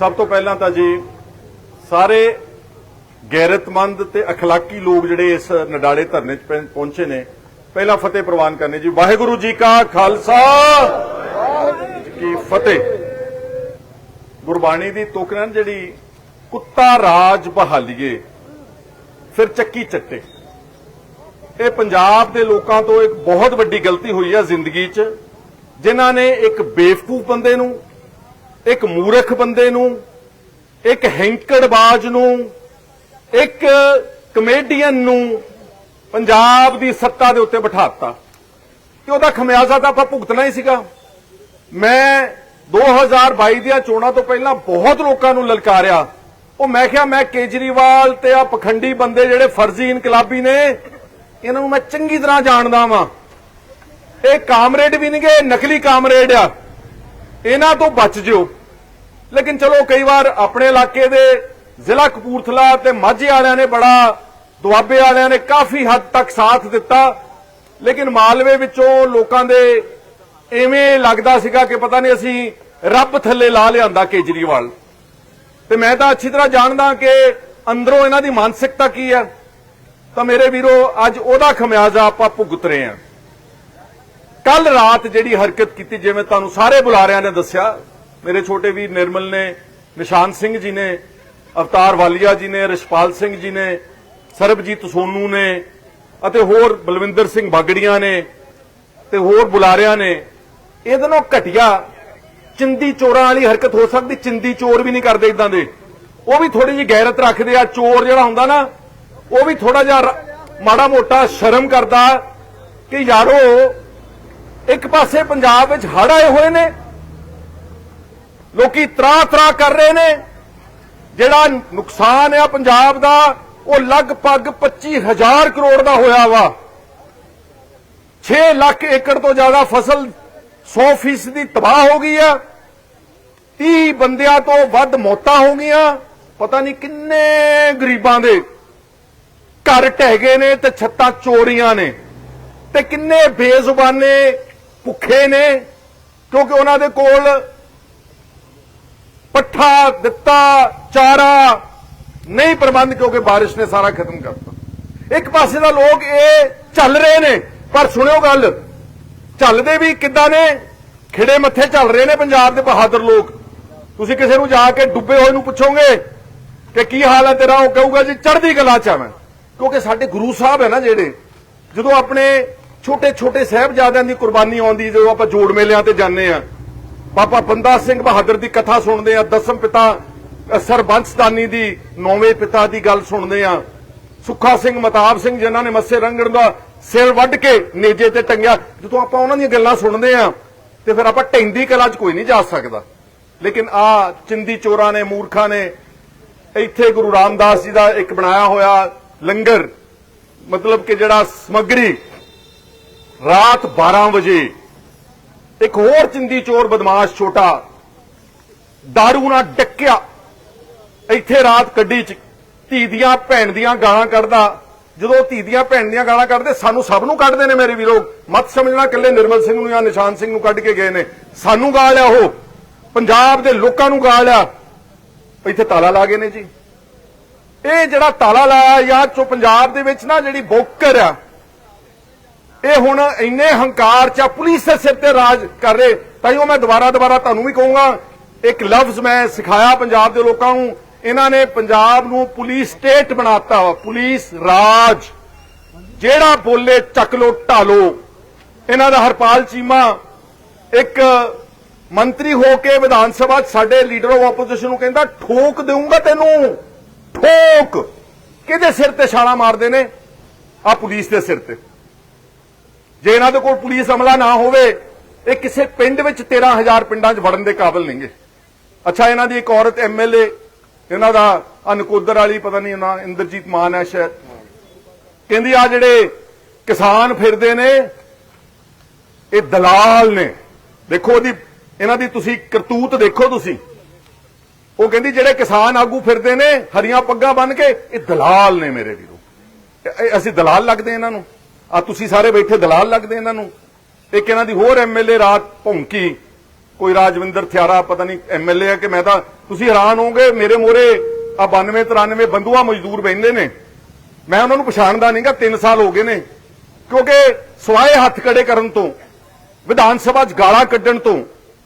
ਸਭ ਤੋਂ ਪਹਿਲਾਂ ਤਾਂ ਜੀ, ਸਾਰੇ ਗੈਰਤਮੰਦ ਤੇ ਅਖਲਾਕੀ ਲੋਕ ਜਿਹੜੇ ਇਸ ਨਡਾਲੇ ਧਰਨੇ 'ਚ ਪਹੁੰਚੇ ਨੇ, ਪਹਿਲਾਂ ਫਤਿਹ ਪ੍ਰਵਾਨ ਕਰਨੇ ਜੀ। ਵਾਹਿਗੁਰੂ ਜੀ ਕਾ ਖਾਲਸਾ! ਕੀ ਫਤਿਹ! ਗੁਰਬਾਣੀ ਦੀ ਤੁਕ ਜਿਹੜੀ ਕੁੱਤਾ ਰਾਜ ਬਹਾਲੀਏ, ਫਿਰ ਚੱਕੀ ਚੱਟੇ। ਇਹ ਪੰਜਾਬ ਦੇ ਲੋਕਾਂ ਤੋਂ ਇੱਕ ਬਹੁਤ ਵੱਡੀ ਗਲਤੀ ਹੋਈ ਹੈ ਜ਼ਿੰਦਗੀ 'ਚ, ਜਿਨ੍ਹਾਂ ਨੇ ਇੱਕ ਬੇਵਕੂਫ ਬੰਦੇ ਨੂੰ ਇੱਕ ਮੂਰਖ ਬੰਦੇ ਨੂੰ, ਇੱਕ ਹੈਂਕੜਬਾਜ਼ ਨੂੰ, ਇੱਕ ਕਮੇਡੀਅਨ ਨੂੰ ਪੰਜਾਬ ਦੀ ਸੱਤਾ ਦੇ ਉੱਤੇ ਬਿਠਾਤਾ। ਕਿ ਉਹਦਾ ਖਮਿਆਜ਼ਾ ਤਾਂ ਆਪਾਂ ਭੁਗਤਣਾ ਹੀ ਸੀਗਾ। ਮੈਂ 2022 ਦੀਆਂ ਚੋਣਾਂ ਤੋਂ ਪਹਿਲਾਂ ਬਹੁਤ ਲੋਕਾਂ ਨੂੰ ਲਲਕਾਰਿਆ। ਉਹ ਮੈਂ ਕਿਹਾ, ਮੈਂ ਕੇਜਰੀਵਾਲ ਤੇ ਆ ਪਖੰਡੀ ਬੰਦੇ ਜਿਹੜੇ ਫਰਜ਼ੀ ਇਨਕਲਾਬੀ ਨੇ, ਇਹਨਾਂ ਨੂੰ ਮੈਂ ਚੰਗੀ ਤਰ੍ਹਾਂ ਜਾਣਦਾ ਵਾਂ। ਇਹ ਕਾਮਰੇਡ ਵੀ ਨਹੀਂਗੇ ਨਕਲੀ ਕਾਮਰੇਡ ਆ। ਇਹਨਾਂ ਤੋਂ ਬਚ ਜਿਓ। ਲੇਕਿਨ ਚਲੋ, ਕਈ ਵਾਰ ਆਪਣੇ ਇਲਾਕੇ ਦੇ ਜ਼ਿਲ੍ਹਾ ਕਪੂਰਥਲਾ ਤੇ ਮਾਝੇ ਵਾਲਿਆਂ ਨੇ ਬੜਾ, ਦੁਆਬੇ ਵਾਲਿਆਂ ਨੇ ਕਾਫੀ ਹੱਦ ਤੱਕ ਸਾਥ ਦਿੱਤਾ। ਲੇਕਿਨ ਮਾਲਵੇ ਵਿੱਚੋਂ ਲੋਕਾਂ ਦੇ ਐਵੇਂ ਲੱਗਦਾ ਸੀਗਾ ਕਿ ਪਤਾ ਨਹੀਂ ਅਸੀਂ ਰੱਬ ਥੱਲੇ ਲਾ ਲਿਆਂਦਾ ਕੇਜਰੀਵਾਲ। ਤੇ ਮੈਂ ਤਾਂ ਅੱਛੀ ਤਰ੍ਹਾਂ ਜਾਣਦਾ ਕਿ ਅੰਦਰੋਂ ਇਹਨਾਂ ਦੀ ਮਾਨਸਿਕਤਾ ਕੀ ਹੈ ਤਾਂ ਮੇਰੇ ਵੀਰੋ, ਅੱਜ ਉਹਦਾ ਖਮਿਆਜ਼ਾ ਆਪਾਂ ਭੁਗਤ ਰਹੇ ਹਾਂ। ਕੱਲ ਰਾਤ ਜਿਹੜੀ ਹਰਕਤ ਕੀਤੀ, ਜਿਵੇਂ ਤੁਹਾਨੂੰ ਸਾਰੇ ਬੁਲਾਰਿਆਂ ਨੇ ਦੱਸਿਆ, ਮੇਰੇ ਛੋਟੇ ਵੀਰ ਨਿਰਮਲ ਨੇ, ਨਿਸ਼ਾਨ ਸਿੰਘ ਜੀ ਨੇ, ਅਵਤਾਰ ਵਾਲੀਆ ਜੀ ਨੇ, ਰਿਸ਼ਪਾਲ ਸਿੰਘ ਜੀ ਨੇ, ਸਰਬਜੀਤ ਸੋਨੂ ਨੇ, ਅਤੇ ਹੋਰ ਬਲਵਿੰਦਰ ਸਿੰਘ ਬਾਗੜੀਆਂ ਨੇ, ਤੇ ਹੋਰ ਬੁਲਾਰਿਆਂ ਨੇ, ਇਹਦੇ ਨਾਲ ਘਟਿਆ। ਚਿੰਦੀ ਚੋਰਾਂ ਵਾਲੀ ਹਰਕਤ ਹੋ ਸਕਦੀ, ਚਿੰਦੀ ਚੋਰ ਵੀ ਨਹੀਂ ਕਰਦੇ ਇਦਾਂ ਦੇ। ਉਹ ਵੀ ਥੋੜੀ ਜਿਹੀ ਗੈਰਤ ਰੱਖਦੇ ਆ, ਚੋਰ ਜਿਹੜਾ ਹੁੰਦਾ ਨਾ, ਉਹ ਵੀ ਥੋੜਾ ਜਿਹਾ ਮਾੜਾ ਮੋਟਾ ਸ਼ਰਮ ਕਰਦਾ ਕਿ ਯਾਰੋ ਇੱਕ ਪਾਸੇ ਪੰਜਾਬ ਵਿੱਚ ਹੜ ਆਏ ਹੋਏ ਨੇ, ਲੋਕੀ ਤਰਾ ਤਰਾ ਕਰ ਰਹੇ ਨੇ। ਜਿਹੜਾ ਨੁਕਸਾਨ ਆ ਪੰਜਾਬ ਦਾ, ਉਹ ਲਗਭਗ 25000 ਕਰੋੜ ਦਾ ਹੋਇਆ ਵਾ। 6 ਲੱਖ ਏਕੜ ਤੋਂ ਜ਼ਿਆਦਾ ਫਸਲ 100% ਦੀ ਤਬਾਹ ਹੋ ਗਈ ਆ। 30 ਬੰਦਿਆਂ ਤੋਂ ਵੱਧ ਮੌਤਾਂ ਹੋ ਗਈਆਂ। ਪਤਾ ਨਹੀਂ ਕਿੰਨੇ ਗਰੀਬਾਂ ਦੇ ਘਰ ਢਹਿ ਗਏ ਨੇ ਤੇ ਛੱਤਾਂ ਚੋਰੀਆਂ ਨੇ। ਤੇ ਕਿੰਨੇ ਬੇਜ਼ੁਬਾਨੇ ਭੁੱਖੇ ਨੇ, ਕਿਉਂਕਿ ਉਹਨਾਂ ਦੇ ਕੋਲ ਪੱਠਾ ਦਿੱਤਾ, ਚਾਰਾ ਨਹੀਂ ਪ੍ਰਬੰਧ, ਕਿਉਂਕਿ ਬਾਰਿਸ਼ ਨੇ ਸਾਰਾ ਖਤਮ ਕਰਤਾ। ਇੱਕ ਪਾਸੇ ਦਾ ਲੋਕ ਇਹ ਚੱਲ ਰਹੇ ਨੇ, ਪਰ ਸੁਣਿਓ ਗੱਲ, ਚੱਲਦੇ ਵੀ ਕਿੱਦਾਂ ਨੇ? ਖਿੜੇ ਮੱਥੇ ਚੱਲ ਰਹੇ ਨੇ ਪੰਜਾਬ ਦੇ ਬਹਾਦਰ ਲੋਕ। ਤੁਸੀਂ ਕਿਸੇ ਨੂੰ ਜਾ ਕੇ ਡੁੱਬੇ ਹੋਏ ਨੂੰ ਪੁੱਛੋਗੇ ਕਿ ਕੀ ਹਾਲ ਹੈ ਤੇਰਾ, ਉਹ ਕਹੂਗਾ ਜੀ, ਚੜ੍ਹਦੀ ਕਲਾ ਚ ਆ ਮੈਂ। ਕਿਉਂਕਿ ਸਾਡੇ ਗੁਰੂ ਸਾਹਿਬ ਹੈ ਨਾ ਜਿਹੜੇ, ਜਦੋਂ ਆਪਣੇ ਛੋਟੇ ਛੋਟੇ ਸਾਹਿਬਜ਼ਾਦਿਆਂ ਦੀ ਕੁਰਬਾਨੀ ਆਉਂਦੀ ਜਦੋਂ ਆਪਾਂ ਜੋੜ ਮੇਲਿਆਂ ਤੇ ਜਾਂਦੇ ਆ ਬਾਬਾ ਬੰਦਾ ਸਿੰਘ ਬਹਾਦਰ ਦੀ ਕਥਾ ਸੁਣਦੇ ਆ ਦਸਮ ਪਿਤਾ ਸਰਬੰਸਦਾਨੀ ਦੀ ਨੌਵੇਂ ਪਿਤਾ ਦੀ ਗੱਲ ਸੁਣਦੇ ਆ ਸੁੱਖਾ ਸਿੰਘ, ਮਤਾਬ ਸਿੰਘ ਜਿਨ੍ਹਾਂ ਨੇ ਮੱਸੇ ਰੰਗੜ ਦਾ ਸਿਰ ਵੱਢ ਕੇ ਨੇਜੇ ਤੇ ਟੰਗਿਆ, ਜਦੋਂ ਆਪਾਂ ਉਹਨਾਂ ਦੀਆਂ ਗੱਲਾਂ ਸੁਣਦੇ ਆ ਤੇ ਫਿਰ ਆਪਾਂ ਟੈਂਦੀ ਕਲਾ 'ਚ ਕੋਈ ਨਹੀਂ ਜਾ ਸਕਦਾ। ਲੇਕਿਨ ਆ ਚਿੰਦੀ ਚੋਰਾਂ ਨੇ, ਮੂਰਖਾਂ ਨੇ, ਇੱਥੇ ਗੁਰੂ ਰਾਮਦਾਸ ਜੀ ਦਾ ਇੱਕ ਬਣਾਇਆ ਹੋਇਆ ਲੰਗਰ, ਮਤਲਬ ਕਿ ਜਿਹੜਾ ਸਮੱਗਰੀ ਰਾਤ 12 ਵਜੇ ਇੱਕ ਹੋਰ ਚਿੰਦੀ ਚੋਰ ਬਦਮਾਸ਼ ਛੋਟਾ दारू ਨਾਲ ਡੱਕਿਆ। ਇੱਥੇ ਰਾਤ ਕੱਢੀ 'ਚ ਧੀ ਦੀਆਂ ਭੈਣ ਦੀਆਂ ਗਾਲਾਂ ਕੱਢਦਾ। ਜਦੋਂ ਧੀ ਦੀਆਂ ਭੈਣ ਦੀਆਂ ਗਾਲਾਂ ਕੱਢਦੇ, ਸਾਨੂੰ ਸਭ ਨੂੰ ਕੱਢਦੇ ਨੇ ਮੇਰੇ ਵੀਰੋ। ਮਤ ਸਮਝਣਾ ਇਕੱਲੇ ਨਿਰਮਲ ਸਿੰਘ ਨੂੰ ਜਾਂ ਨਿਸ਼ਾਨ ਸਿੰਘ ਨੂੰ ਕੱਢ ਕੇ ਗਏ ਨੇ। ਸਾਨੂੰ ਗਾਲਿਆ ਉਹ। ਪੰਜਾਬ ਦੇ ਲੋਕਾਂ ਨੂੰ ਗਾਲ ਆ। ਇੱਥੇ ਤਾਲਾ ਲਾ ਗਏ ਨੇ ਜੀ। ਇਹ ਜਿਹੜਾ ਤਾਲਾ ਲਾਇਆ ਜਾਂ ਚੋ ਪੰਜਾਬ ਦੇ ਵਿੱਚ ਨਾ ਜਿਹੜੀ ਬੋਕਰ ਆ ਇਹ ਹੁਣ ਇੰਨੇ ਹੰਕਾਰ ਚ ਆ, ਪੁਲਿਸ ਦੇ ਸਿਰ ਤੇ ਰਾਜ ਕਰ ਰਹੇ। ਤਾਂ ਉਹ ਮੈਂ ਦੁਬਾਰਾ ਦੁਬਾਰਾ ਤੁਹਾਨੂੰ ਵੀ ਕਹੂੰਗਾ ਇੱਕ ਲਫ਼ਜ਼ ਮੈਂ ਸਿਖਾਇਆ ਪੰਜਾਬ ਦੇ ਲੋਕਾਂ ਨੂੰ ਇਹਨਾਂ ਨੇ ਪੰਜਾਬ ਨੂੰ ਪੁਲਿਸ ਸਟੇਟ ਬਣਾਤਾ ਵਾ ਪੁਲਿਸ ਰਾਜ। ਜਿਹੜਾ ਬੋਲੇ ਚੱਕ ਲੋ ਢਾਲੋ। ਇਹਨਾਂ ਦਾ ਹਰਪਾਲ ਚੀਮਾ ਇੱਕ ਮੰਤਰੀ ਹੋ ਕੇ ਵਿਧਾਨ ਸਭਾ 'ਚ ਸਾਡੇ ਲੀਡਰ ਆਫ ਆਪੋਜੀਸ਼ਨ ਨੂੰ ਕਹਿੰਦਾ ਠੋਕ ਦੇਊਂਗਾ ਤੈਨੂੰ। ਠੋਕ। ਕਿਹਦੇ ਸਿਰ ਤੇ ਛਾਲਾ ਮਾਰਦੇ ਨੇ? ਆ ਪੁਲਿਸ ਦੇ ਸਿਰ ਤੇ। ਜੇ ਇਹਨਾਂ ਦੇ ਕੋਲ ਪੁਲਿਸ ਅਮਲਾ ਨਾ ਹੋਵੇ, ਇਹ ਕਿਸੇ ਪਿੰਡ ਵਿੱਚ 13000 ਪਿੰਡਾਂ 'ਚ ਵੜਨ ਦੇ ਕਾਬਿਲ ਨਹੀਂਗੇ ਅੱਛਾ, ਇਹਨਾਂ ਦੀ ਇੱਕ ਔਰਤ ਐਮਐਲਏ ਇਹਨਾਂ ਦਾ ਅਨਕੋਦਰ ਵਾਲੀ, ਪਤਾ ਨਹੀਂ ਉਹਨਾਂ, ਇੰਦਰਜੀਤ ਮਾਨ ਹੈ ਸ਼ਾਇਦ। ਕਹਿੰਦੀ ਆ ਜਿਹੜੇ ਕਿਸਾਨ ਫਿਰਦੇ ਨੇ, ਇਹ ਦਲਾਲ ਨੇ। ਦੇਖੋ ਉਹਦੀ, ਇਹਨਾਂ ਦੀ ਤੁਸੀਂ ਕਰਤੂਤ ਦੇਖੋ ਤੁਸੀਂ। ਉਹ ਕਹਿੰਦੀ, ਜਿਹੜੇ ਕਿਸਾਨ ਆਗੂ ਫਿਰਦੇ ਨੇ, ਹਰੀਆਂ ਪੱਗਾਂ ਬੰਨ ਕੇ, ਇਹ ਦਲਾਲ ਨੇ ਮੇਰੇ ਵੀਰੋ। ਅਸੀਂ ਦਲਾਲ ਲੱਗਦੇ ਇਹਨਾਂ ਨੂੰ। ਆ ਤੁਸੀਂ ਸਾਰੇ ਬੈਠੇ ਦਲਾਲ ਲੱਗਦੇ ਇਹਨਾਂ ਨੂੰ। ਇੱਕ ਇਹਨਾਂ ਦੀ ਹੋਰ ਐਮਐਲਏ ਰਾਤ ਭੌਂਕੀ, ਕੋਈ ਰਾਜਵਿੰਦਰ ਥਿਆਰਾ, ਪਤਾ ਨਹੀਂ ਐਮਐਲਏ ਆ ਕਿ ਮੈਂ ਤਾਂ, ਤੁਸੀਂ ਹੈਰਾਨ ਹੋਗੇ ਮੇਰੇ ਮੋਰੇ ਆ 92 93 ਬੰਦੂਆ ਮਜ਼ਦੂਰ ਬੈੰਦੇ ਨੇ। ਮੈਂ ਉਹਨਾਂ ਨੂੰ ਪਛਾਣਦਾ ਨਹੀਂਗਾ 3 ਸਾਲ ਹੋ ਗਏ ਨੇ। ਕਿਉਂਕਿ ਸਵਾਏ ਹੱਥ ਕੜੇ ਕਰਨ ਤੋਂ, ਵਿਧਾਨ ਸਭਾ 'ਚ ਗਾਲਾਂ ਕੱਢਣ ਤੋਂ,